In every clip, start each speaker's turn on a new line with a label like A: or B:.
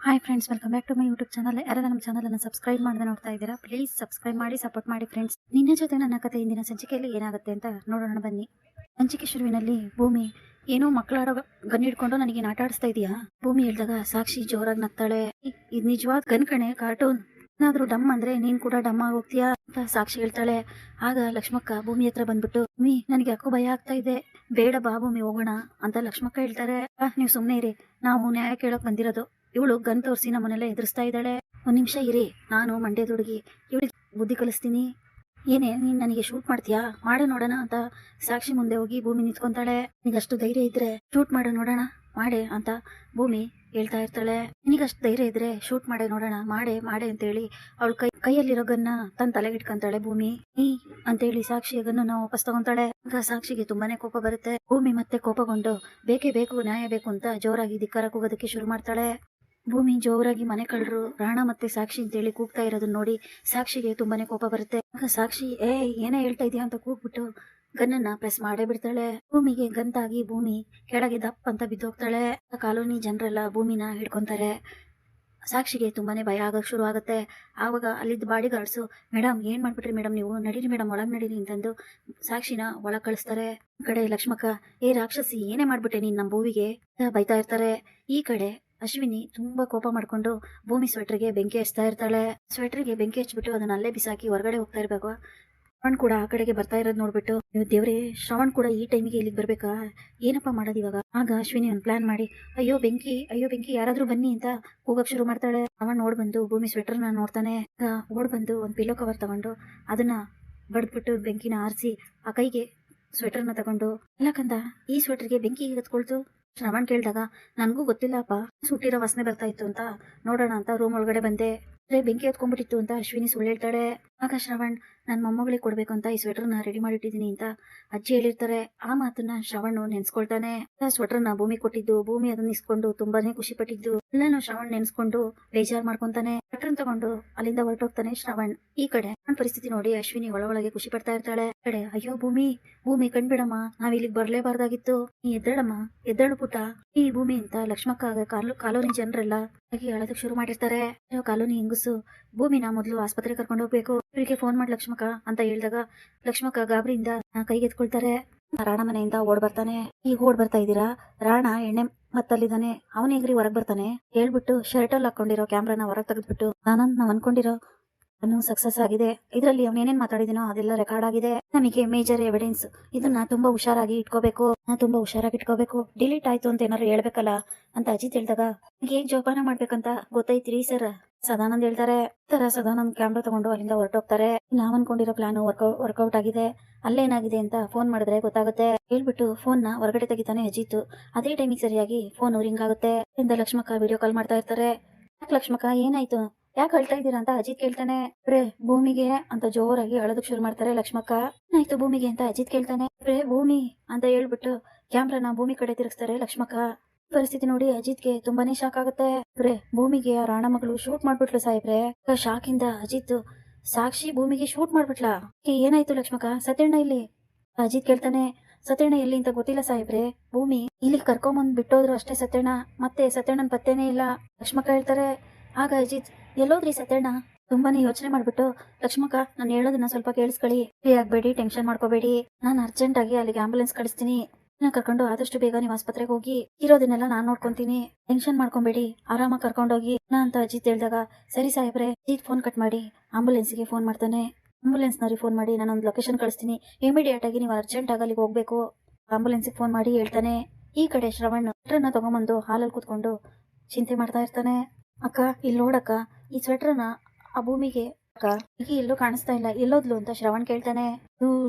A: Hi friends welcome back to my YouTube channel ಯಾರು ನಮ್ಮ ಚಾನಲನ್ನು ಸಬ್ಸ್ಕ್ರೈಬ್ ಮಾಡದೆ ನೋಡ್ತಾ ಇದ್ದೀರಾ? ಪ್ಲೀಸ್ ಸಬ್ಸ್ಕ್ರೈಬ್ ಮಾಡಿ ಸಪೋರ್ಟ್ ಮಾಡಿ ಫ್ರೆಂಡ್ಸ್ ನಿನ್ನೆ ಜೊತೆ ನನ್ನ ಕತೆ ಇಂದಿನ ಸಂಚಿಕೆಯಲ್ಲಿ ಏನಾಗುತ್ತೆ ಅಂತ ನೋಡೋಣ ಬನ್ನಿ. ಸಂಚಿಕೆ ಶುರುವಿನಲ್ಲಿ ಭೂಮಿ ಏನೋ ಮಕ್ಕಳಾಡೋ ಗನ್ ಹಿಡ್ಕೊಂಡು ನನಗೆ ನಾಟ ಆಡಿಸ್ತಾ ಇದೀಯಾ? ಭೂಮಿ ಹೇಳಿದಾಗ ಸಾಕ್ಷಿ ಜೋರಾಗಿ ನಗ್ತಾಳೆ. ಇದು ನಿಜವಾದ ಗನ್ ಕಣೆ ಕಾರ್ಟೂನ್ ಏನಾದ್ರೂ ಡಮ್ ಅಂದ್ರೆ ನೀನ್ ಕೂಡ ಡಮ್ ಆಗೋಗ್ತೀಯಾ ಅಂತ ಸಾಕ್ಷಿ ಹೇಳ್ತಾಳೆ. ಆಗ ಲಕ್ಷ್ಮಕ್ಕ ಭೂಮಿ ಹತ್ರ ಬಂದ್ಬಿಟ್ಟು ಭೂಮಿ ನನಗೆ ಯಾಕೋ ಭಯ ಆಗ್ತಾ ಇದೆ. ಬೇಡ ಬಾ ಭೂಮಿ ಹೋಗೋಣ ಅಂತ ಲಕ್ಷ್ಮಕ್ಕ ಹೇಳ್ತಾರೆ. "ಆ, ನೀವು ಸುಮ್ಮನೆ ಇರಿ. ನಾವು ನ್ಯಾಯ ಕೇಳಕ್ ಬಂದಿರೋದು. ಇವಳು ಗನ್ ತೋರಿಸಿ ನಮ್ಮನೆಲ್ಲ ಎದುರಿಸ್ತಾ ಇದ್ದಾಳೆ. ಒಂದ್ ನಿಮಿಷ ಇರಿ, ನಾನು ಮಂಡ್ಯದ ಹುಡುಗಿ. ಇವಳಿಗೆ ಬುದ್ಧಿ ಕಲಿಸ್ತೀನಿ. ಏನೇ, ನೀನ್ ನನಗೆ ಶೂಟ್ ಮಾಡ್ತೀಯಾ? ಮಾಡ ನೋಡೋಣ ಅಂತ ಸಾಕ್ಷಿ ಮುಂದೆ ಹೋಗಿ ಭೂಮಿ ನಿಂತ್ಕೊಂತಾಳೆ. ನಿನಗಷ್ಟು ಧೈರ್ಯ ಇದ್ರೆ ಶೂಟ್ ಮಾಡ ನೋಡೋಣ, ಮಾಡೆ ಅಂತ ಭೂಮಿ ಹೇಳ್ತಾ ಇರ್ತಾಳೆ. ನಿನಗಷ್ಟು ಧೈರ್ಯ ಇದ್ರೆ ಶೂಟ್ ಮಾಡೆ ನೋಡೋಣ, ಮಾಡೆ ಮಾಡೆ ಅಂತೇಳಿ ಅವಳ ಕೈ, ಕೈಯಲ್ಲಿರೋ ಗನ್ನ ತನ್ನ ತಲೆಗೆ ಇಟ್ಕೊಂತಾಳೆ ಭೂಮಿ. ಈ ಅಂತೇಳಿ ಸಾಕ್ಷಿಯ ಗನ್ನು ವಾಪಸ್ ತಗೊಂತಾಳೆ. ಆಗ ಸಾಕ್ಷಿಗೆ ತುಂಬಾನೇ ಕೋಪ ಬರುತ್ತೆ. ಭೂಮಿ ಮತ್ತೆ ಕೋಪಗೊಂಡು, ಬೇಕೇ ಬೇಕು, ನ್ಯಾಯ ಬೇಕು ಅಂತ ಜೋರಾಗಿ ಧಿಕ್ಕಾರ ಕೂಗೋದಕ್ಕೆ ಶುರು ಮಾಡ್ತಾಳೆ. ಭೂಮಿ ಜೋರಾಗಿ ಮನೆ ಕಳ್ಳರು ರಾಣ ಮತ್ತೆ ಸಾಕ್ಷಿ ಅಂತ ಹೇಳಿ ಕೂಗ್ತಾ ಇರೋದನ್ನ ನೋಡಿ ಸಾಕ್ಷಿಗೆ ತುಂಬಾನೇ ಕೋಪ ಬರುತ್ತೆ. ಸಾಕ್ಷಿ, ಏ, ಏನೇ ಹೇಳ್ತಾ ಇದೀಯ? ಅಂತ ಕೂಗ್ಬಿಟ್ಟು ಗನ್ನನ್ನ ಪ್ರೆಸ್ ಮಾಡೇ ಬಿಡ್ತಾಳೆ. ಭೂಮಿಗೆ ಗಂತಾಗಿ ಭೂಮಿ ಕೆಳಗೆ ದಪ್ಪ ಅಂತ ಬಿದ್ದೋಗ್ತಾಳೆ. ಕಾಲೋನಿ ಜನರೆಲ್ಲ ಭೂಮಿನ ಹಿಡ್ಕೊಂತಾರೆ. ಸಾಕ್ಷಿಗೆ ತುಂಬಾನೇ ಭಯ ಆಗಕ್ ಶುರು ಆಗುತ್ತೆ. ಆವಾಗ ಅಲ್ಲಿದ್ದ ಬಾಡಿ ಗಾರ್ಡ್ಸು ಮೇಡಮ್ ಏನ್ ಮಾಡ್ಬಿಟ್ರಿ ಮೇಡಮ್ ನೀವು? ನಡೀರಿ ಮೇಡಮ್ ಒಳಗ್ ನಡೀರಿ ಅಂತಂದು ಸಾಕ್ಷಿನ ಒಳಗ್ ಕಳಿಸ್ತಾರೆ. ಕಡೆ ಲಕ್ಷ್ಮಕ್ಕ, ಏ ರಾಕ್ಷಸಿ, ಏನೇ ಮಾಡ್ಬಿಟ್ಟೆ ನೀನ್ ನಮ್ಮ ಭೂವಿಗೆ? ಬೈತಾ ಇರ್ತಾರೆ. ಈ ಕಡೆ ಅಶ್ವಿನಿ ತುಂಬಾ ಕೋಪ ಮಾಡ್ಕೊಂಡು ಭೂಮಿ ಸ್ವೆಟ್ರಿಗೆ ಬೆಂಕಿ ಹಚ್ತಾ ಇರ್ತಾಳೆ. ಸ್ವೆಟ್ರಿಗೆ ಬೆಂಕಿ ಹಚ್ಬಿಟ್ಟು ಅದನ್ನ ಅಲ್ಲೇ ಬಿಸಾಕಿ ಹೊರಗಡೆ ಹೋಗ್ತಾ ಇರ್ಬೇಕು. ಶ್ರವಣ್ ಕೂಡ ಆ ಕಡೆಗೆ ಬರ್ತಾ ಇರೋದ್ ನೋಡ್ಬಿಟ್ಟು ನೀವು ದೇವ್ರೇ, ಶ್ರವಣ್ ಕೂಡ ಈ ಟೈಮ್ಗೆ ಇಲ್ಲಿಗೆ ಬರ್ಬೇಕಾ? ಏನಪ್ಪ ಮಾಡೋದು ಇವಾಗ? ಆಗ ಅಶ್ವಿನಿ ಒಂದು ಪ್ಲಾನ್ ಮಾಡಿ, ಅಯ್ಯೋ ಬೆಂಕಿ ಅಯ್ಯೋ ಬೆಂಕಿ, ಯಾರಾದ್ರೂ ಬನ್ನಿ ಅಂತ ಕೂಗಕ್ ಶುರು ಮಾಡ್ತಾಳೆ. ಅವನ್ ನೋಡ್ ಬಂದು ಭೂಮಿ ಸ್ವೆಟರ್ನ ನೋಡ್ತಾನೆ. ಓಡ್ ಬಂದು ಒಂದು ಪಿಲ್ಲೋ ಕವರ್ ತಗೊಂಡು ಅದನ್ನ ಬಡ್ದ್ಬಿಟ್ಟು ಬೆಂಕಿನ ಆರಿಸಿ ಆ ಕೈಗೆ ಸ್ವೆಟರ್ನ ತಗೊಂಡು ಇಲ್ಲ ಕಂದ, ಈ ಸ್ವೆಟರ್ಗೆ ಬೆಂಕಿ ಹತ್ಕೊಳ್ತು? ಶ್ರವಣ್ ಕೇಳಿದಾಗ ನನಗೂ ಗೊತ್ತಿಲ್ಲಪ್ಪ ಸುಟ್ಟಿರೋ ವಾಸನೆ ಬರ್ತಾ ಇತ್ತು ಅಂತ. ನೋಡೋಣ ಅಂತ ರೂಮ್ ಒಳಗಡೆ ಬಂದೆ. ಬೆಂಕಿ ಹತ್ಕೊಂಡ್ಬಿಟ್ಟಿತ್ತು ಅಂತ ಅಶ್ವಿನಿ ಸುಳ್ಳು ಹೇಳ್ತಾಳೆ. ಆಗ ಶ್ರವಣ್ ನನ್ನ ಮೊಮ್ಮಗಳಿಗೆ ಕೊಡ್ಬೇಕು ಅಂತ ಈ ಸ್ವೆಟರ್ನ ರೆಡಿ ಮಾಡಿಟ್ಟಿದ್ದೀನಿ ಅಂತ ಅಜ್ಜಿ ಹೇಳಿರ್ತಾರೆ. ಆ ಮಾತನ್ನ ಶ್ರವಣ್ ನೆನ್ಸ್ಕೊಳ್ತಾನೆ. ಸ್ವೆಟರ್ನ ಭೂಮಿ ಕೊಟ್ಟಿದ್ದು, ಭೂಮಿ ಅದನ್ನ ಇಸ್ಕೊಂಡು ತುಂಬಾನೇ ಖುಷಿ ಪಟ್ಟಿದ್ದು. ಎಲ್ಲಾನು ಶ್ರವಣ್ ನೆನ್ಸ್ಕೊಂಡು ಬೇಜಾರ್ ಮಾಡ್ಕೊಂತಾನೆ. ಸ್ವೆಟರ್ ತಗೊಂಡು ಅಲ್ಲಿಂದ ಹೊರಟೋಗ್ತಾನೆ ಶ್ರವಣ್. ಈ ಕಡೆ ಪರಿಸ್ಥಿತಿ ನೋಡಿ ಅಶ್ವಿನಿ ಒಳ ಒಳಗೆ ಖುಷಿ ಪಡ್ತಾ ಇರ್ತಾಳೆ. ಕಡೆ, ಅಯ್ಯೋ ಭೂಮಿ ಭೂಮಿ ಕಣ್ಬಿಡಮ್ಮ. ನಾವ್ ಇಲ್ಲಿಗೆ ಬರ್ಲೇಬಾರ್ದಾಗಿತ್ತು. ನೀ ಎದ್ದೇಳಮ್ಮ. ಎದ್ದಳು ಪುಟ ಈ ಭೂಮಿ ಅಂತ ಲಕ್ಷ್ಮಕ್ಕ ಕಾಲೋನಿ ಜನರೆಲ್ಲ ಹಾಗೆ ಹೇಳೋದಕ್ಕೆ ಶುರು ಮಾಡಿರ್ತಾರೆ. ಕಾಲೋನಿ ಹೆಂಗಸು ಭೂಮಿನ ಮೊದಲು ಆಸ್ಪತ್ರೆ ಕರ್ಕೊಂಡು ಹೋಗ್ಬೇಕು. ಇವರಿಗೆ ಫೋನ್ ಮಾಡಿ ಲಕ್ಷ್ಮಕ್ಕ ಅಂತ ಹೇಳಿದಾಗ, ಲಕ್ಷ್ಮಕ್ಕ ಗಾಬರಿಯಿಂದ ಕೈಗೆತ್ಕೊಳ್ತಾರೆ ರಾಣ ಮನೆಯಿಂದ ಓಡ್ ಬರ್ತಾನೆ. ಈಗ ಓಡ್ ಬರ್ತಾ ಇದ್ದೀರಾ? ರಾಣ ಎಣ್ಣೆ ಮತ್ತಲ್ಲಿದ್ದಾನೆ. ಅವನ ಎಗ್ರಿ ಹೊರಗ್ ಬರ್ತಾನೆ? ಹೇಳ್ಬಿಟ್ಟು ಶರ್ಟ್ ಅಲ್ಲಿ ಹಾಕೊಂಡಿರೋ ಕ್ಯಾಮ್ರಾನ ಹೊರಗ್ ತೆಗೆದ್ಬಿಟ್ಟು, ನಾನಂತ ನಾವ್ ಅನ್ಕೊಂಡಿರೋ ಅನ್ನು ಸಕ್ಸಸ್ ಆಗಿದೆ. ಇದರಲ್ಲಿ ಅವನೇನೇನ್ ಮಾತಾಡಿದಿನೋ ಅದೆಲ್ಲ ರೆಕಾರ್ಡ್ ಆಗಿದೆ. ನಮಗೆ ಮೇಜರ್ ಎವಿಡೆನ್ಸ್ ಇದನ್ನ ತುಂಬಾ ಹುಷಾರಾಗಿ ಇಟ್ಕೋಬೇಕು. ನಾ ತುಂಬಾ ಹುಷಾರಾಗಿ ಇಟ್ಕೋಬೇಕು. ಡಿಲೀಟ್ ಆಯ್ತು ಅಂತ ಏನಾರು ಹೇಳ್ಬೇಕಲ್ಲ? ಅಂತ ಅಜಿತ್ ಹೇಳ್ದಾಗ ಏನ್ ಜೋಪಾನ ಮಾಡ್ಬೇಕಂತ ಗೊತ್ತೈತ್ರಿ ಸರ್. ಸದಾನಂದ್ ಹೇಳ್ತಾರೆ ತರ ಸದಾನಂದ್ ಕ್ಯಾಮ್ರಾ ತಗೊಂಡು ಅಲ್ಲಿಂದ ಹೊರಟೋಗ್ತಾರೆ. ನಾವ್ ಅನ್ಕೊಂಡಿರೋ ಪ್ಲಾನ್ ವರ್ಕೌಟ್ ವರ್ಕೌಟ್ ಆಗಿದೆ. ಅಲ್ಲೇನಾಗಿದೆ ಅಂತ ಫೋನ್ ಮಾಡಿದ್ರೆ ಗೊತ್ತಾಗುತ್ತೆ. ಹೇಳ್ಬಿಟ್ಟು ಫೋನ್ನ ಹೊರಗಡೆ ತೆಗಿತಾನೆ ಅಜಿತ್. ಅದೇ ಟೈಮಿಗೆ ಸರಿಯಾಗಿ ಫೋನ್ ರಿಂಗ್ ಆಗುತ್ತೆ. ಇಂದ ಲಕ್ಷ್ಮಕ್ಕ ವಿಡಿಯೋ ಕಾಲ್ ಮಾಡ್ತಾ ಇರ್ತಾರೆ. ಯಾಕೆ ಲಕ್ಷ್ಮಕ್ಕ, ಏನಾಯ್ತು? ಯಾಕೆ ಅಳ್ತಾ ಇದ್ದೀರಾ ಅಂತ ಅಜಿತ್ ಕೇಳ್ತಾನೆ. ರೇ, ಭೂಮಿಗೆ ಅಂತ ಜೋರಾಗಿ ಅಳೋದಕ್ ಶುರು ಮಾಡ್ತಾರೆ ಲಕ್ಷ್ಮಕ್ಕ. ಏನಾಯ್ತು ಭೂಮಿಗೆ? ಅಂತ ಅಜಿತ್ ಕೇಳ್ತಾನೆ. ರೇ, ಭೂಮಿ ಅಂತ ಹೇಳ್ಬಿಟ್ಟು ಕ್ಯಾಮ್ರಾನ ಭೂಮಿ ಕಡೆ ತಿರುಗಿಸ್ತಾರೆ ಲಕ್ಷ್ಮಕ್ಕ. ಪರಿಸ್ಥಿತಿ ನೋಡಿ ಅಜಿತ್ಗೆ ತುಂಬಾನೇ ಶಾಕ್ ಆಗುತ್ತೆ. ರೇ ಭೂಮಿಗೆ ಆ ರಾಣ ಮಗಳು ಶೂಟ್ ಮಾಡ್ಬಿಟ್ಲು ಸಾಹೇಬ್ರೆ ಶಾಕ್ ಇಂದ ಅಜಿತ್ ಸಾಕ್ಷಿ ಭೂಮಿಗೆ ಶೂಟ್ ಮಾಡ್ಬಿಟ್ಲ. ಏನಾಯ್ತು ಲಕ್ಷ್ಮಕ? ಸತ್ಯಣ್ಣ ಇಲ್ಲಿ? ಅಜಿತ್ ಕೇಳ್ತಾನೆ, ಸತ್ಯಣ್ಣ ಎಲ್ಲಿ ಅಂತ ಗೊತ್ತಿಲ್ಲ ಸಾಹೇಬ್ರೆ ಭೂಮಿ ಇಲ್ಲಿ ಕರ್ಕೊಂಬಂದ್ ಬಿಟ್ಟೋದ್ರು ಅಷ್ಟೇ ಸತ್ಯಣ್ಣ. ಮತ್ತೆ ಸತ್ಯಣ್ಣನ್ ಪತ್ತೇನೆ ಇಲ್ಲ. ಲಕ್ಷ್ಮಕ ಹೇಳ್ತಾರೆ, ಆಗ ಅಜಿತ್, ಎಲ್ಲೋದ್ರಿ ಸತ್ಯಣ್ಣ? ತುಂಬಾನೇ ಯೋಚನೆ ಮಾಡ್ಬಿಟ್ಟು ಲಕ್ಷ್ಮಕ್ಕ ನಾನು ಹೇಳೋದನ್ನ ಸ್ವಲ್ಪ ಕೇಳಿಸ್ಕೊಳ್ಳಿ. ಫ್ರೀ ಆಗ್ಬೇಡಿ, ಟೆನ್ಷನ್ ಮಾಡ್ಕೋಬೇಡಿ. ನಾನು ಅರ್ಜೆಂಟ್ ಆಗಿ ಅಲ್ಲಿಗೆ ಆಂಬುಲೆನ್ಸ್ ಕಳಿಸ್ತೀನಿ. ಕರ್ಕೊಂಡು ಆದಷ್ಟು ಬೇಗ ನೀವು ಆಸ್ಪತ್ರೆಗೆ ಹೋಗಿ ಇರೋದನ್ನೆಲ್ಲ ನಾನ್ ನೋಡ್ಕೊಂತೀನಿ. ಟೆನ್ಷನ್ ಮಾಡ್ಕೊಂಬೇಡಿ. ಆರಾಮಾಗಿ ಕರ್ಕೊಂಡೋಗಿ, ನಾ ಅಂತ ಅಜಿತ್ ಹೇಳ್ದಾಗ, ಸರಿ ಸಾಹೇಬ್ರೆ ಅಜಿತ್ ಫೋನ್ ಕಟ್ ಮಾಡಿ. ಆಂಬುಲೆನ್ಸ್ಗೆ ಫೋನ್ ಮಾಡ್ತಾನೆ. ಆಂಬುಲೆನ್ಸ್ನವ್ರಿಗೆ ಫೋನ್ ಮಾಡಿ ನಾನೊಂದು ಲೊಕೇಶನ್ ಕಳಿಸ್ತೀನಿ. ಇಮಿಡಿಯೇಟ್ ಆಗಿ ನೀವು ಅರ್ಜೆಂಟ್ ಆಗಿ ಅಲ್ಲಿಗೆ ಹೋಗ್ಬೇಕು ಆಂಬುಲೆನ್ಸ್ಗೆ ಫೋನ್ ಮಾಡಿ ಹೇಳ್ತಾನೆ. ಈ ಕಡೆ ಶ್ರವಣ್ ಸ್ವೆಟ್ರನ್ನ ತಗೊಂಬಂದು ಹಾಲಲ್ಲಿ ಕೂತ್ಕೊಂಡು ಚಿಂತೆ ಮಾಡ್ತಾ ಇರ್ತಾನೆ. ಅಕ್ಕ ಇಲ್ಲಿ ನೋಡಕ್ಕ, ಈ ಸ್ವೆಟ್ರನ್ನ ಆ ಭೂಮಿಗೆ ಅಕ್ಕ, ಈಗ ಎಲ್ಲೂ ಕಾಣಿಸ್ತಾ ಇಲ್ಲ. ಎಲ್ಲೋದ್ಲು? ಅಂತ ಶ್ರವಣ್ ಕೇಳ್ತಾನೆ.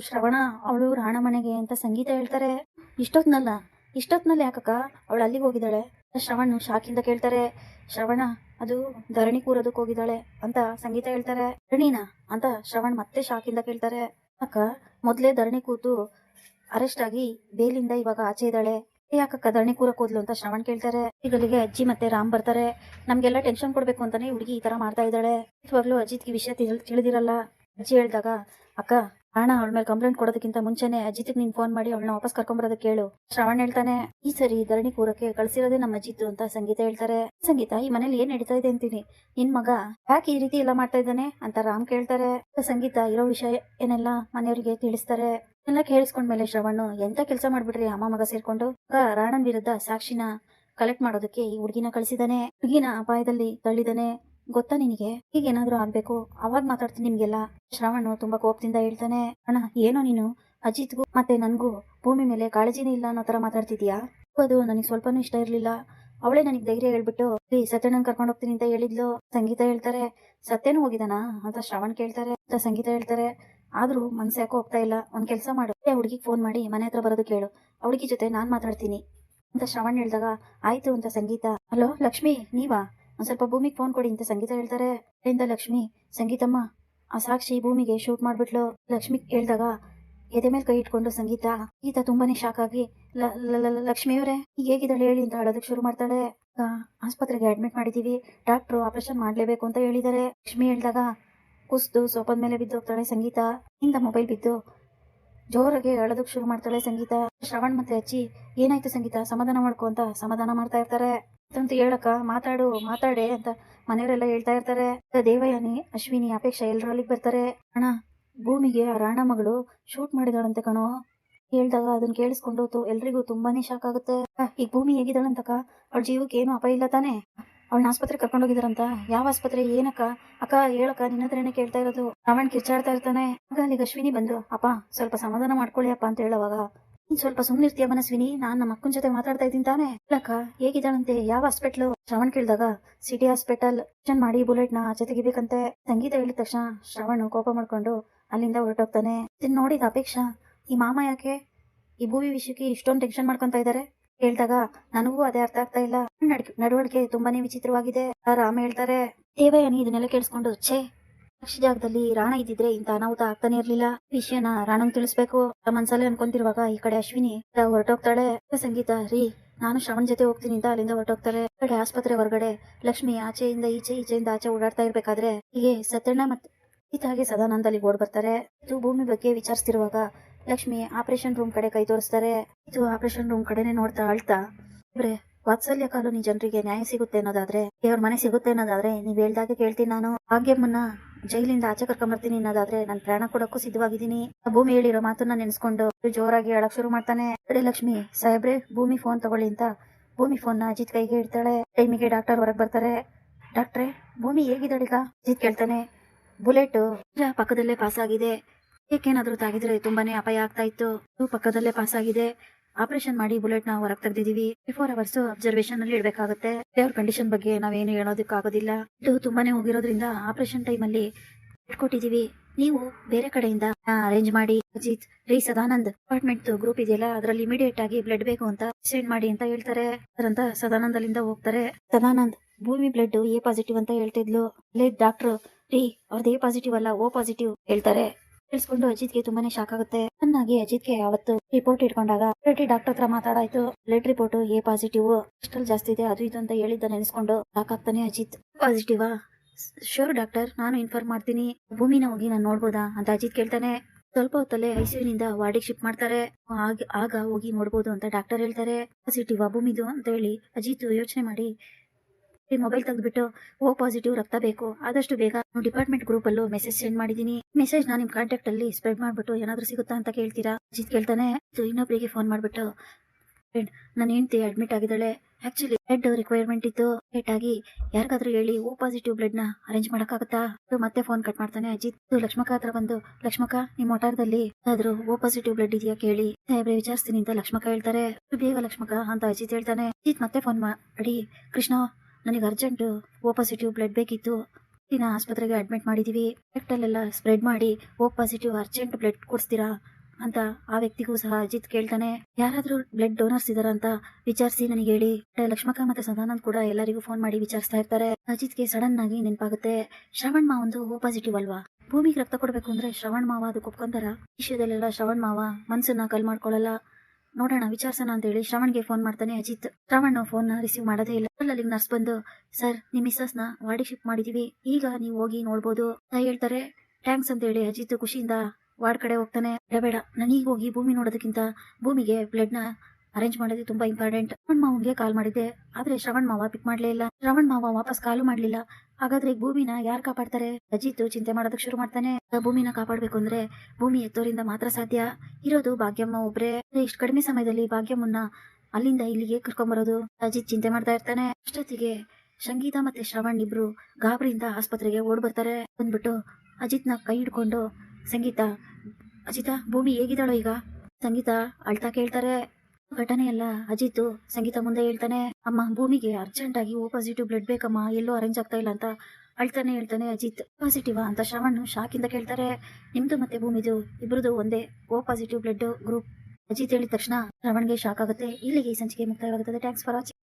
A: ಶ್ರವಣ, ಅವಳು ರಾಣ ಮನೆಗೆ ಅಂತ ಸಂಗೀತ ಹೇಳ್ತಾರೆ. ಇಷ್ಟೊತ್ನಲ್ಲ, ಇಷ್ಟೊತ್ನಲ್ಲಿ ಯಾಕಕ್ಕ? ಅವಳು ಅಲ್ಲಿಗೆ ಹೋಗಿದ್ದಾಳೆ. ಶ್ರವಣ್ ಶಾಕಿಂದ ಕೇಳ್ತಾರೆ, ಶ್ರವಣ, ಅದು ಧರಣಿ ಕೂರೋದಕ್ಕೆ ಹೋಗಿದ್ದಾಳೆ ಅಂತ ಸಂಗೀತ ಹೇಳ್ತಾರೆ. ಧರಣಿನಾ? ಅಂತ ಶ್ರವಣ್ ಮತ್ತೆ ಶಾಕಿಂದ ಕೇಳ್ತಾರೆ. ಅಕ್ಕ, ಮೊದ್ಲೇ ಧರಣಿ ಕೂತು ಅರೆಸ್ಟ್ ಆಗಿ ಬೇಲಿಂದ ಇವಾಗ ಆಚೆ ಇದ್ದಾಳೆ. ಯಾಕಕ್ಕ ಧರಣಿ ಕೂರಕ್ ಹೋದ್ಲು ಅಂತ ಶ್ರವಣ್ ಕೇಳ್ತಾರೆ. ಈಗಲಿಗೆ ಅಜ್ಜಿ ಮತ್ತೆ ರಾಮ್ ಬರ್ತಾರೆ. ನಮ್ಗೆಲ್ಲ ಟೆನ್ಷನ್ ಕೊಡ್ಬೇಕು ಅಂತಾನೆ ಹುಡುಗಿ ಈ ತರ ಮಾಡ್ತಾ ಇದ್ದಾಳೆ. ನಿಜವಾಗ್ಲೂ ಅಜಿತ್ಗೆ ವಿಷಯ ತಿಳ್- ತಿಳಿದಿರಲ್ಲ ಅಜ್ಜಿ ಹೇಳ್ದಾಗ, ಅಕ್ಕ ರಾಣ ಅವಳ ಮೇಲೆ ಕಂಪ್ಲೇಂಟ್ ಕೊಡೋದಕ್ಕಿಂತ ಮುಂಚೆನೆ ಅಜಿತ್ಗೆ ನೀನ್ ಫೋನ್ ಮಾಡಿ ಅವಳನ್ನ ವಾಪಸ್ ಕರ್ಕೊಂಬರೋದಕ್ಕೆ ಕೇಳು. ಶ್ರವಣ್ ಹೇಳ್ತಾನೆ, ಈ ಸರಿ ಧರಣಿ ಕೂರಕ್ಕೆ ಕಳ್ಸಿರೋದೇ ನಮ್ಮ ಅಜಿತ್ ಅಂತ ಸಂಗೀತ ಹೇಳ್ತಾರೆ. ಸಂಗೀತ, ಈ ಮನೇಲಿ ಏನ್ ನಡೀತಾ ಇದೆ ಅಂತೀನಿ? ನಿನ್ ಮಗ ಯಾಕೆ ಈ ರೀತಿ ಎಲ್ಲ ಮಾಡ್ತಾ ಇದ್ದಾನೆ? ಅಂತ ರಾಮ್ ಕೇಳ್ತಾರೆ. ಸಂಗೀತ ಇರೋ ವಿಷಯ ಏನೆಲ್ಲ ಮನೆಯವರಿಗೆ ತಿಳಿಸ್ತಾರೆ. ಎಲ್ಲ ಕೇಳಿಸ್ಕೊಂಡ್ಮೇಲೆ ಶ್ರವಣ್ ಎಂತ ಕೆಲಸ ಮಾಡ್ಬಿಟ್ರಿ ಅಮ್ಮ ಮಗ ಸೇರ್ಕೊಂಡು? ರಾಣನ್ ವಿರುದ್ಧ ಸಾಕ್ಷಿನ ಕಲೆಕ್ಟ್ ಮಾಡೋದಕ್ಕೆ ಈ ಹುಡುಗಿನ ಕಳಿಸಿದಾನೆ ಹುಡುಗಿನ ಅಪಾಯದಲ್ಲಿ ತಳ್ಳಿದಾನೆ ಗೊತ್ತಾ ನಿನಗೆ? ಹೀಗೇನಾದ್ರೂ ಆಗ್ಬೇಕು? ಅವಾಗ ಮಾತಾಡ್ತೀನಿ ನಿಮ್ಗೆಲ್ಲ. ಶ್ರವಣ್ ತುಂಬಾ ಕೋಪದಿಂದ ಹೇಳ್ತಾನೆ, ಅಣ್ಣ, ಏನೋ ನೀನು? ಅಜಿತ್ಗೂ ಮತ್ತೆ ನನ್ಗೂ ಭೂಮಿ ಮೇಲೆ ಕಾಳಜಿನೇ ಇಲ್ಲ ಅನ್ನೋ ತರ ಮಾತಾಡ್ತಿದ್ಯಾ? ಅದು ನನಗೆ ಸ್ವಲ್ಪನೂ ಇಷ್ಟ ಇರ್ಲಿಲ್ಲ. ಅವಳೇ ನನಗೆ ಧೈರ್ಯ ಹೇಳ್ಬಿಟ್ಟು ಈ ಸತ್ಯಣ್ಣನ್ ಕರ್ಕೊಂಡು ಹೋಗ್ತೀನಿ ಅಂತ ಹೇಳಿದ್ಲು. ಸಂಗೀತ ಹೇಳ್ತಾರೆ. ಸತ್ಯನೂ ಹೋಗಿದಾನಾ ಅಂತ ಶ್ರವಣ್ ಕೇಳ್ತಾರೆ. ಅಂತ ಸಂಗೀತ ಹೇಳ್ತಾರೆ. ಆದ್ರೂ ಮನ್ಸ ಯಾಕೋ ಹೋಗ್ತಾ ಇಲ್ಲ. ಒಂದ್ ಕೆಲಸ ಮಾಡು. ಹುಡುಗಿಗೆ ಫೋನ್ ಮಾಡಿ ಮನೆ ಹತ್ರ ಬರೋದು ಕೇಳು. ಹುಡುಗಿ ಜೊತೆ ನಾನ್ ಮಾತಾಡ್ತೀನಿ. ಅಂತ ಶ್ರವಣ್ ಹೇಳ್ದಾಗ, ಆಯ್ತು ಅಂತ ಸಂಗೀತ, ಹಲೋ ಲಕ್ಷ್ಮಿ, ನೀವಾ? ಒಂದ್ ಸ್ವಲ್ಪ ಭೂಮಿಗೆ ಫೋನ್ ಕೊಡಿ ಅಂತ ಸಂಗೀತ ಹೇಳ್ತಾರೆ. ಅಲ್ಲಿಂದ ಲಕ್ಷ್ಮಿ, ಸಂಗೀತಮ್ಮ, ಆ ಸಾಕ್ಷಿ ಭೂಮಿಗೆ ಶೂಟ್ ಮಾಡ್ಬಿಟ್ಲು. ಲಕ್ಷ್ಮಿ ಹೇಳ್ದಾಗ, ಎದೆ ಮೇಲೆ ಕೈ ಇಟ್ಕೊಂಡು, ಸಂಗೀತ, ಈತ ತುಂಬಾನೇ ಶಾಕ್ ಆಗಿ ಲಕ್ಷ್ಮಿಯವರೇ ಈಗ ಹೇಗಿದ್ದಾಳೆ ಹೇಳಿ ಅಂತ ಹೇಳೋದಕ್ಕೆ ಶುರು ಮಾಡ್ತಾಳೆ. ಆಸ್ಪತ್ರೆಗೆ ಅಡ್ಮಿಟ್ ಮಾಡಿದೀವಿ ಡಾಕ್ಟ್ರು ಆಪರೇಷನ್ ಮಾಡ್ಲೇಬೇಕು ಅಂತ ಹೇಳಿದ್ದಾರೆ. ಲಕ್ಷ್ಮಿ ಹೇಳಿದಾಗ ಕುಸ್ದು ಸೋಪದ ಮೇಲೆ ಬಿದ್ದು ಹೋಗ್ತಾಳೆ ಸಂಗೀತ. ಇಂದ ಮೊಬೈಲ್ ಬಿದ್ದು, ಜೋರಾಗಿ ಅಳೋದಕ್ಕೆ ಶುರು ಮಾಡ್ತಾಳೆ ಸಂಗೀತ. ಶ್ರವಣ್ ಮತ್ತೆ ಅಚ್ಚಿ ಏನಾಯ್ತು ಸಂಗೀತ, ಸಮಾಧಾನ ಮಾಡ್ಕೊ ಅಂತ ಸಮಾಧಾನ ಮಾಡ್ತಾ ಇರ್ತಾರೆ. ಅಂತ ಹೇಳಕ್ಕ, ಮಾತಾಡು, ಮಾತಾಡೆ ಅಂತ ಮನೆಯವರೆಲ್ಲ ಹೇಳ್ತಾ ಇರ್ತಾರೆ. ದೇವಯಾನಿ, ಅಶ್ವಿನಿ, ಅಪೇಕ್ಷಾ ಎಲ್ಲರೂ ಅಲ್ಲಿಗೆ ಬರ್ತಾರೆ. ಅಣ್ಣ, ಭೂಮಿಗೆ ಆ ರಾಣ ಮಗಳು ಶೂಟ್ ಮಾಡಿದಾಳಂತೆ ಕಣೋ. ಹೇಳ್ದಾಗ ಅದನ್ನ ಕೇಳಿಸ್ಕೊಂಡು ಎಲ್ರಿಗೂ ತುಂಬಾನೇ ಶಾಕ್ ಆಗುತ್ತೆ. ಈಗ ಭೂಮಿ ಹೇಗಿದ್ದಾಳಂತಕ್ಕ ಅವಳ ಜೀವಕ್ಕೆ ಏನು ಅಪಾಯ ಇಲ್ಲ ತಾನೆ? ಅವಳನ್ನ ಆಸ್ಪತ್ರೆ ಕರ್ಕೊಂಡು ಹೋಗಿದಾರಂತ? ಯಾವ ಆಸ್ಪತ್ರೆ ಏನಕ್ಕ? ಅಕ್ಕ, ಹೇಳಕ್ಕ ನಿನ್ನ ಹತ್ರನೇ ಕೇಳ್ತಾ ಇರೋದು. ರಾಮಣ್ಣ ಕಿರ್ಚಾಡ್ತಾ ಇರ್ತಾನೆ. ಆಗ ಅಲ್ಲಿಗೆ ಅಶ್ವಿನಿ ಬಂದು, ಅಪ್ಪ, ಸ್ವಲ್ಪ ಸಮಾಧಾನ ಮಾಡ್ಕೊಳ್ಳಿ ಅಪ್ಪ ಅಂತ ಹೇಳುವಾಗ ಸ್ವಲ್ಪ ಸುಮ್ಮನಿರ್ತೀಯ ಮನಸ್ವಿನಿ? ನಾನ್ ನಮ್ಮ ಅಕ್ಕನ ಜೊತೆ ಮಾತಾಡ್ತಾ ಇದ್ದೀನಿ ತಾನೆ. ಲಕ್ಕ, ಹೇಗಿದ್ದಾಳಂತೆ? ಯಾವ ಹಾಸ್ಪಿಟ್ಲು ಶ್ರವಣ್ ಕೇಳಿದಾಗ ಸಿಟಿ ಹಾಸ್ಪಿಟಲ್ ಮಾಡಿ ಬುಲೆಟ್ನ ಆಚೆ ತೆಗಿಬೇಕಂತೆ ಸಂಗೀತ ಹೇಳಿದ ತಕ್ಷಣ ಶ್ರವಣ್ ಕೋಪ ಮಾಡ್ಕೊಂಡು ಅಲ್ಲಿಂದ ಹೊರಟೋಗ್ತಾನೆ. ಇದನ್ನ ನೋಡಿದ ಅಪೇಕ್ಷಾ, ಈ ಮಾಮ ಯಾಕೆ? ಈ ಭೂಮಿ ವಿಷಯಕ್ಕೆ ಇಷ್ಟೊಂದು ಟೆನ್ಷನ್ ಮಾಡ್ಕೊಂತ ಇದ್ದಾರೆ ಹೇಳ್ದಾಗ ನನಗೂ ಅದೇ ಅರ್ಥ ಆಗ್ತಾ ಇಲ್ಲ. ನಡ್- ನಡವಳಿಕೆ ತುಂಬಾನೇ ವಿಚಿತ್ರವಾಗಿದೆ. ರಾಮ ಹೇಳ್ತಾರೆ, ದೇವಯಾನಿ, ಇದನ್ನೆಲ್ಲ ಕೇಳಿಸ್ಕೊಂಡು, ಛೇ ಪಕ್ಷಿ ಜಾಗದಲ್ಲಿ ರಾಣ ಇದ್ದಿದ್ರೆ ಇಂತ ಅನಾಹುತ ಆಗ್ತಾನೆ ಇರ್ಲಿಲ್ಲ. ವಿಷಯನ ರಾಣಂಗ್ ತಿಳಿಸ್ಬೇಕು. ಮನ್ಸಲ್ಲೇ ಅನ್ಕೊಂತಿರುವಾಗ ಈ ಕಡೆ ಅಶ್ವಿನಿ ಹೊರಟೋಗ್ತಾಳೆ. ಸಂಗೀತ, ರೀ, ನಾನು ಶ್ರವಣ್ ಜೊತೆ ಹೋಗ್ತೀನಿ ಅಂತ ಅಲ್ಲಿಂದ ಹೊರಟೋಗ್ತಾರೆ ಕಡೆ ಆಸ್ಪತ್ರೆ ಹೊರಗಡೆ ಲಕ್ಷ್ಮಿ ಆಚೆಯಿಂದ ಈಚೆ ಈಚೆಯಿಂದ ಆಚೆ ಓಡಾಡ್ತಾ ಇರ್ಬೇಕಾದ್ರೆ ಹೀಗೆ ಸತ್ಯಣ್ಣ ಮತ್ತೆ ಇತಾಗೆ ಸದಾನಂದ ಅಲ್ಲಿ ಓಡ್ ಬರ್ತಾರೆ. ಇದು ಭೂಮಿ ಬಗ್ಗೆ ವಿಚಾರಿಸ್ತಿರುವಾಗ ಲಕ್ಷ್ಮಿ ಆಪರೇಷನ್ ರೂಮ್ ಕಡೆ ಕೈ ತೋರಿಸ್ತಾರೆ. ಇದು ಆಪರೇಷನ್ ರೂಮ್ ಕಡೆನೆ ನೋಡ್ತಾ ಅಳ್ತಾ ಇವ್ರೆ ವಾತ್ಸಲ್ಯ ಕಾಲೋನಿ ಜನರಿಗೆ ನ್ಯಾಯ ಸಿಗುತ್ತೆ ಅನ್ನೋದಾದ್ರೆ, ದೇವ್ರ ಮನೆ ಸಿಗುತ್ತೆ ಅನ್ನೋದಾದ್ರೆ ನೀವ್ ಹೇಳ್ದಾಗ ಕೇಳ್ತೀನಿ ನಾನು. ಭಾಗ್ಯಮ್ಮನ್ನ ಜೈಲಿಂದ ಆಚೆ ಕರ್ಕೊಂಬರ್ತೀನಿ ಅನ್ನೋದಾದ್ರೆ ನಾನು ಪ್ರಾಣ ಕೊಡಕ್ಕೂ ಸಿದ್ಧವಾಗಿದ್ದೀನಿ. ಭೂಮಿ ಹೇಳಿರೋ ಮಾತನ್ನ ನೆನೆಸ್ಕೊಂಡು ಜೋರಾಗಿ ಹೇಳಕ್ ಶುರು ಮಾಡ್ತಾನೆ. ಕಡೆ ಲಕ್ಷ್ಮಿ, ಸಾಹೇಬ್ರೆ, ಭೂಮಿ ಫೋನ್ ತಗೊಳ್ಳಿ ಅಂತ. ಭೂಮಿ ಫೋನ್ ಅಜಿತ್ ಕೈಗೆ ಇಡ್ತಾಳೆ ಟೈಮಿಗೆ ಡಾಕ್ಟರ್ ಹೊರಗೆ ಬರ್ತಾರೆ. ಡಾಕ್ಟ್ರೆ, ಭೂಮಿ ಹೇಗಿದ್ದಾಳೀಗ ಅಜಿತ್ ಕೇಳ್ತಾನೆ. ಬುಲೆಟ್ ಪಕ್ಕದಲ್ಲೇ ಪಾಸ್ ಆಗಿದೆ. ಏಕೇನಾದ್ರೂ ತಾಗಿದ್ರೆ ತುಂಬಾನೇ ಅಪಾಯ ಆಗ್ತಾ ಇತ್ತು. ಪಕ್ಕದಲ್ಲೇ ಪಾಸ್ ಆಗಿದೆ. ಆಪರೇಷನ್ ಮಾಡಿ ಬುಲೆಟ್ನ ಹೊರಗೆ ತೆಗ್ದಿದೀವಿ. ಬಿಫೋರ್ ಅವರ್ಸ್ ಅಬ್ಸರ್ವೇಷನ್ ಅಲ್ಲಿ ಇಡಬೇಕಾಗುತ್ತೆ. ದೇವ್ರ ಕಂಡೀಷನ್ ಬಗ್ಗೆ ನಾವೇನು ಹೇಳೋದಕ್ಕಾಗೋದಿಲ್ಲ. ಇದು ತುಂಬಾನೇ ಹೋಗಿರೋದ್ರಿಂದ ಆಪರೇಷನ್ ಟೈಮ್ ಅಲ್ಲಿ ಇಟ್ಕೊಟ್ಟಿದೀವಿ. ನೀವು ಬೇರೆ ಕಡೆಯಿಂದ ಅರೇಂಜ್ ಮಾಡಿ. ಅಜಿತ್, ರೀ, ಸದಾನಂದ್ ಅಪಾರ್ಟ್ಮೆಂಟ್ ಗ್ರೂಪ್ ಇದೆಯಲ್ಲ, ಅದ್ರಲ್ಲಿ ಇಮಿಡಿಯೇಟ್ ಆಗಿ ಬ್ಲಡ್ ಬೇಕು ಅಂತ ಸೆಂಡ್ ಮಾಡಿ ಅಂತ ಹೇಳ್ತಾರೆ. ಅದರಂತ ಸದಾನಂದ್ ಅಲ್ಲಿಂದ ಹೋಗ್ತಾರೆ. ಸದಾನಂದ್, ಭೂಮಿ ಬ್ಲಡ್ ಎ ಪಾಸಿಟಿವ್ ಅಂತ ಹೇಳ್ತಿದ್ಲು. ಅಲ್ಲೇ ಡಾಕ್ಟರ್ ರೀ ಅವ್ರದ್ದು ಎ ಪಾಸಿಟಿವ್ ಅಲ್ಲ ಓ ಪಾಸಿಟಿವ್ ಹೇಳ್ತಾರೆ. ತಿಳಿಸ್ಕೊಂಡು ಅಜಿತ್ಗೆ ತುಂಬಾನೇ ಶಾಕ್ ಆಗುತ್ತೆ. ಚೆನ್ನಾಗಿ ಅಜಿತ್ಗೆ ಅವತ್ತು ರಿಪೋರ್ಟ್ ಇಟ್ಕೊಂಡಾಗ ಡಾಕ್ಟರ್ ಹತ್ರ ಮಾತಾಡಾಯ್ತು. ಬ್ಲಡ್ ರಿಪೋರ್ಟ್ ಎ ಪಾಸಿಟಿವ್ ಅಷ್ಟಲ್ಲಿ ಜಾಸ್ತಿ ಇದೆ. ಅದು ಇದು ಅಂತ ಹೇಳಿದ್ದ ನೆನೆಸ್ಕೊಂಡು ಸಾಕಾಗ್ತಾನೆ ಅಜಿತ್. ಪಾಸಿಟಿವಾ ಶೋರ್ ಡಾಕ್ಟರ್ ನಾನು ಇನ್ಫಾರ್ಮ್ ಮಾಡ್ತೀನಿ. ಭೂಮಿನ ಹೋಗಿ ನಾನು ನೋಡ್ಬೋದಾ ಅಂತ ಅಜಿತ್ ಕೇಳ್ತಾನೆ. ಸ್ವಲ್ಪ ಹೊತ್ತಲ್ಲೇ ಐಸಿಯುನಿಂದ ವಾರ್ಡಿಗೆ ಶಿಫ್ಟ್ ಮಾಡ್ತಾರೆ. ಆಗ ಹೋಗಿ ನೋಡ್ಬೋದು ಅಂತ ಡಾಕ್ಟರ್ ಹೇಳ್ತಾರೆ. ಪಾಸಿಟಿವ್ ಭೂಮಿದು ಅಂತ ಹೇಳಿ ಅಜಿತ್ ಯೋಚನೆ ಮಾಡಿ ಮೊಬೈಲ್ ತೆಗೆದ್ಬಿಟ್ಟು, ಓ ಪಾಸಿಟಿವ್ ರಕ್ತ ಬೇಕು. ಆದಷ್ಟು ಬೇಗ ಡಿಪಾರ್ಟ್ಮೆಂಟ್ ಗ್ರೂಪ್ ಅಲ್ಲೂ ಮೆಸೇಜ್ ಸೆಂಡ್ ಮಾಡಿದೀನಿ. ಮೆಸೇಜ್ ನಾನು ನಿಮ್ ಕಾಂಟ್ಯಾಕ್ಟ್ ಅಲ್ಲಿ ಸ್ಪ್ರೆಡ್ ಮಾಡ್ಬಿಟ್ಟು ಏನಾದ್ರು ಸಿಗುತ್ತಾ ಅಂತ ಕೇಳ್ತೀರಾ? ಅಜಿತ್ ಕೇಳ್ತಾನೆ. ಇನ್ನೊಬ್ಬರಿಗೆ ಫೋನ್ ಮಾಡ್ಬಿಟ್ಟು ನನ್ನ ಹೆಂಡತಿ ಅಡ್ಮಿಟ್ ಆಗಿದ್ದಾಳೆ. ಆಕ್ಚುಲಿ ಬ್ಲಡ್ ರಿಕ್ವೈರ್ಮೆಂಟ್ ಇತ್ತು ಲೇಟ್ ಆಗಿ ಯಾರಿಗಾದ್ರೂ ಹೇಳಿ, ಓ ಪಾಸಿಟಿವ್ ಬ್ಲಡ್ನ ಅರೇಂಜ್ ಮಾಡಕ್ಕಾಗತ್ತಾ? ಮತ್ತೆ ಫೋನ್ ಕಟ್ ಮಾಡ್ತಾನೆ ಅಜಿತ್. ಲಕ್ಷ್ಮಕ ಹತ್ರ ಬಂದು ಲಕ್ಷ್ಮಕ ನಿಮ್ ಒಟಾರದಲ್ಲಿ ಯಾವ್ದಾದ್ರು ಓ ಪಾಸಿಟಿವ್ ಬ್ಲಡ್ ಇದೆಯಾ ಕೇಳಿ? ಸಾಹೇಬ್ರೆ ವಿಚಾರಿಸ್ತೀನಿ ಅಂತ ಲಕ್ಷ್ಮಕ್ಕ ಹೇಳ್ತಾರೆ. ಬೇಗ ಲಕ್ಷ್ಮಕ ಅಂತ ಅಜಿತ್ ಹೇಳ್ತಾನೆ. ಅಜಿತ್ ಮತ್ತೆ ಫೋನ್ ಮಾಡಿ ಕೃಷ್ಣ ನನಗೆ ಅರ್ಜೆಂಟ್ ಓ ಪಾಸಿಟಿವ್ ಬ್ಲಡ್ ಬೇಕಿತ್ತು. ದಿನ ಆಸ್ಪತ್ರೆಗೆ ಅಡ್ಮಿಟ್ ಮಾಡಿದೀವಿ. ಅಲ್ಲೆಲ್ಲ ಸ್ಪ್ರೆಡ್ ಮಾಡಿ ಓ ಪಾಸಿಟಿವ್ ಅರ್ಜೆಂಟ್ ಬ್ಲಡ್ ಕೊಡಿಸ್ತೀರಾ ಅಂತ ಆ ವ್ಯಕ್ತಿಗೂ ಸಹ ಅಜಿತ್ ಕೇಳ್ತಾನೆ. ಯಾರಾದರೂ ಬ್ಲಡ್ ಡೋನರ್ಸ್ ಇದಾರ ಅಂತ ವಿಚಾರಿಸಿ ನನಗೆ ಹೇಳಿ. ಲಕ್ಷ್ಮಕ ಮತ್ತೆ ಸದಾನಂದ್ ಕೂಡ ಎಲ್ಲರಿಗೂ ಫೋನ್ ಮಾಡಿ ವಿಚಾರಿಸ್ತಾ ಇರ್ತಾರೆ. ಅಜಿತ್ಗೆ ಸಡನ್ ಆಗಿ ನೆನಪಾಗುತ್ತೆ. ಶ್ರವಣ್ ಮಾವ ಒಂದು ಓ ಪಾಸಿಟಿವ್ ಅಲ್ವಾ? ಭೂಮಿಗೆ ರಕ್ತ ಕೊಡ್ಬೇಕು ಅಂದ್ರೆ ಶ್ರವಣ್ ಮಾವ ಅದಕ್ಕೆ ಒಪ್ಕೊಂತಾರ? ವಿಷಯದಲ್ಲೆಲ್ಲ ಶ್ರವಣ್ ಮಾವ ಮನ್ಸನ್ನ ಕಲ್ ಮಾಡ್ಕೊಳ್ಳಲ್ಲ ನೋಡೋಣ, ವಿಚಾರಿಸೋಣ ಅಂತ ಹೇಳಿ ಶ್ರವಣ್ಗೆ ಫೋನ್ ಮಾಡ್ತಾನೆ ಅಜಿತ್. ಶ್ರವಣ್ ಫೋನ್ ರಿಸೀವ್ ಮಾಡೋದೇ ಇಲ್ಲ. ಅಲ್ಲಿ ನರ್ಸ್ ಬಂದು, ಸರ್, ನಿಮ್ ಮಿಸ್ಸಸ್ನ ವಾರ್ಡಿಗೆ ಶಿಫ್ಟ್ ಮಾಡಿದೀವಿ. ಈಗ ನೀವು ಹೋಗಿ ನೋಡ್ಬೋದು. ಹೇಳ್ತಾರೆ. ಥ್ಯಾಂಕ್ಸ್ ಅಂತ ಹೇಳಿ ಅಜಿತ್ ಖುಷಿಯಿಂದ ವಾರ್ಡ್ ಕಡೆ ಹೋಗ್ತಾನೆ. ಬೇಡ ಬೇಡ ನನಗೆ ಹೋಗಿ ಭೂಮಿ ನೋಡೋದಕ್ಕಿಂತ ಭೂಮಿಗೆ ಬ್ಲಡ್ನ ಅರೇಂಜ್ ಮಾಡೋದು ತುಂಬಾ ಇಂಪಾರ್ಟೆಂಟ್ ಶ್ರವಣ್ ಮಾವನ್ಗೆ ಕಾಲ್ ಮಾಡಿದ್ದೆ. ಆದ್ರೆ ಶ್ರವಣ್ ಮಾವ ಪಿಕ್ ಮಾಡ್ಲೇ ಇಲ್ಲ. ಶ್ರವಣ್ ಮಾವ ವಾಪಸ್ ಕಾಲು ಮಾಡ್ಲಿಲ್ಲ. ಹಾಗಾದ್ರೆ ಭೂಮಿನ ಯಾರು ಕಾಪಾಡ್ತಾರೆ? ಅಜಿತ್ ಚಿಂತೆ ಮಾಡೋದಕ್ಕೆ ಶುರು ಮಾಡ್ತಾನೆ. ಭೂಮಿನ ಕಾಪಾಡ್ಬೇಕು ಅಂದ್ರೆ ಭೂಮಿ ಎತ್ತೋರಿಂದ ಮಾತ್ರ ಸಾಧ್ಯ. ಇರೋದು ಭಾಗ್ಯಮ್ಮ ಒಬ್ರೆ. ಇಷ್ಟು ಕಡಿಮೆ ಸಮಯದಲ್ಲಿ ಭಾಗ್ಯಮ್ಮನ್ನ ಅಲ್ಲಿಂದ ಇಲ್ಲಿಗೆ ಕರ್ಕೊಂಬರೋದು. ಅಜಿತ್ ಚಿಂತೆ ಮಾಡ್ತಾ ಇರ್ತಾನೆ. ಅಷ್ಟೊತ್ತಿಗೆ ಸಂಗೀತ ಮತ್ತೆ ಶ್ರವಣ್ ಇಬ್ರು ಗಾಬರಿಯಿಂದ ಆಸ್ಪತ್ರೆಗೆ ಓಡ್ ಬರ್ತಾರೆ. ಬಂದ್ಬಿಟ್ಟು ಅಜಿತ್ನ ಕೈ ಹಿಡ್ಕೊಂಡು, ಸಂಗೀತ, ಅಜಿತ, ಭೂಮಿ ಹೇಗಿದ್ದಾಳೋ ಈಗ? ಸಂಗೀತ ಅಳ್ತಾ ಕೇಳ್ತಾರೆ. ಘಟನೆ ಎಲ್ಲ ಅಜಿತ್ ಸಂಗೀತ ಮುಂದೆ ಹೇಳ್ತಾನೆ, ಅಮ್ಮ, ಭೂಮಿಗೆ ಅರ್ಜೆಂಟ್ ಆಗಿ ಓ ಪಾಸಿಟಿವ್ ಬ್ಲಡ್ ಬೇಕಮ್ಮ, ಎಲ್ಲೂ ಅರೇಂಜ್ ಆಗ್ತಾ ಇಲ್ಲ ಅಂತ ಅಳ್ತಾನೆ ಹೇಳ್ತಾನೆ ಅಜಿತ್. ಪಾಸಿಟಿವ್ ಅಂತ ಶ್ರವಣ್ ಇಂದ ಕೇಳ್ತಾರೆ. ನಿಮ್ದು ಮತ್ತೆ ಭೂಮಿದು? ಇಬ್ರದು ಒಂದೇ O positive blood group Ajit ಹೇಳಿದ ತಕ್ಷಣ ಶ್ರವಣ್ಗೆ ಶಾಕ್ ಆಗುತ್ತೆ. ಇಲ್ಲಿಗೆ ಈ ಸಂಚಿಕೆ ಮುಕ್ತಾಯವಾಗುತ್ತದೆ. Thanks for watching